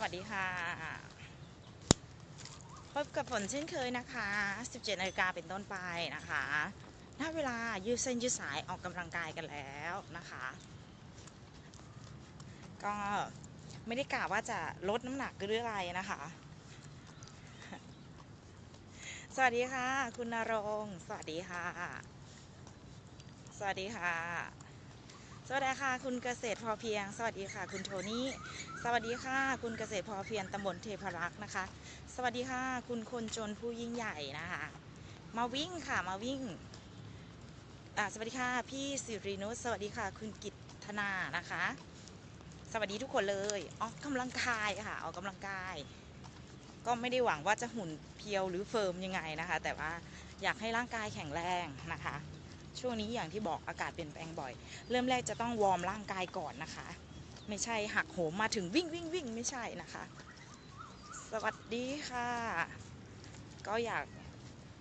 วัสดีค่ะ พบกับฝนเช่นเคยนะคะ 17นาฬิกาเป็นต้นไปนะคะณเวลายืดเส้นยืดสายออกกำลังกายกันแล้วนะคะ ก็ไม่ได้กะว่าจะลดน้ำหนักหรืออะไรนะคะ สวัสดีค่ะ คุณนรง สวัสดีค่ะ สวัสดีค่ะ สวัสดีค่ะ คุณเกษตรพอเพียง สวัสดีค่ะ คุณโทนี่สวัสดีค่ะ คุณเกษตรพอเพียงตำบลเทพรักษ์นะคะ สวัสดีค่ะ คุณคนจนผู้ยิ่งใหญ่นะคะ มาวิ่งค่ะมาวิ่งสวัสดีค่ะ พี่สิรินุชสวัสดีค่ะ คุณกิตธนานะคะ สวัสดีทุกคนเลยออกกำลังกายค่ะออกกำลังกาย ก็ไม่ได้หวังว่าจะหุ่นเพียวหรือเฟิร์มยังไงนะคะ แต่ว่าอยากให้ร่างกายแข็งแรงนะคะ ช่วงนี้อย่างที่บอกอากาศเปลี่ยนแปลงบ่อย เริ่มแรกจะต้องวอร์มร่างกายก่อนนะคะ ไม่ใช่หักโหมมาถึงวิ่งวิ่งวิ่งไม่ใช่นะคะ สวัสดีค่ะ ก็อยาก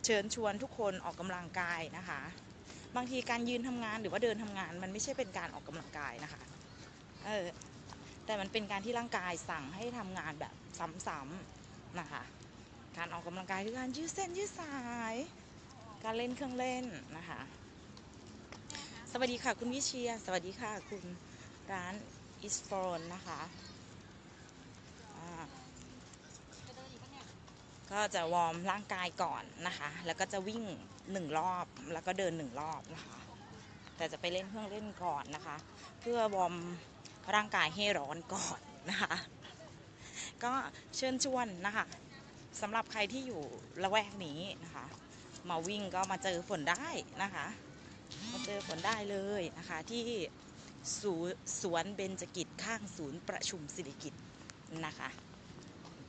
เชิญชวนทุกคนออกกำลังกายนะคะ บางทีการยืนทำงานหรือว่าเดินทำงาน มันไม่ใช่เป็นการออกกำลังกายนะคะ เออแต่มันเป็นการที่ร่างกายสั่งให้ทำงานแบบซ้ำๆนะคะ การออกกำลังกายคือการยืดเส้นยืดสาย การเล่นเครื่องเล่นนะคะ สวัสดีค่ะ คุณวิเชีย สวัสดีค่ะ คุณร้านอิสโฟนนะคะก็จะวอร์มร่างกายก่อนนะคะ แล้วก็จะวิ่งหนึ่งรอบ แล้วก็เดินหนึ่งรอบนะคะ แต่จะไปเล่นเครื่องเล่นก่อนนะคะ เพื่อวอร์มร่างกายให้ร้อนก่อนนะคะ ก็เชิญชวนนะคะสำหรับใครที่อยู่ละแวกนี้นะคะ มาวิ่งก็มาเจอฝนได้นะคะ มาเจอฝนได้เลยนะคะที่สสวนเบญจกิจข้างศูนย์ประชุมสิริกิจนะคะ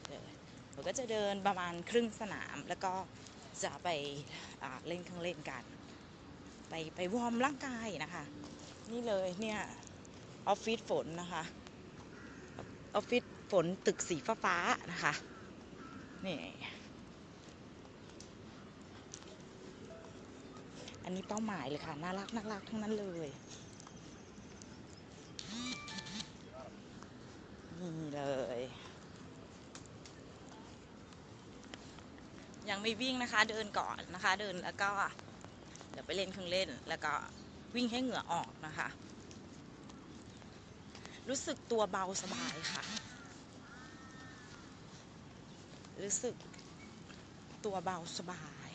เออเราก็จะเดินประมาณครึ่งสนามแล้วก็จะไปเล่นเครื่องเล่นกัน ไปไปวอร์มร่างกายนะคะ นี่เลยเนี่ยออฟฟิศฝนนะคะออฟฟิศฝนตึกสีฟ้าๆนะคะนี่ นนี้เป้าหมายเลยค่ะ น่ารักน่ารักทั้งนั้นเลยนี่เลย ยังไม่วิ่งนะคะ เดินก่อนนะคะ เดินแล้วก็ เดี๋ยวไปเล่นเครื่องเล่น แล้วก็วิ่งให้เหงื่อออกนะคะ รู้สึกตัวเบาสบายค่ะ รู้สึกตัวเบาสบาย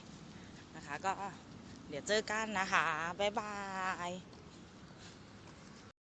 นะคะ ก็ เดี๋ยวเจอกันนะคะ บ๊ายบาย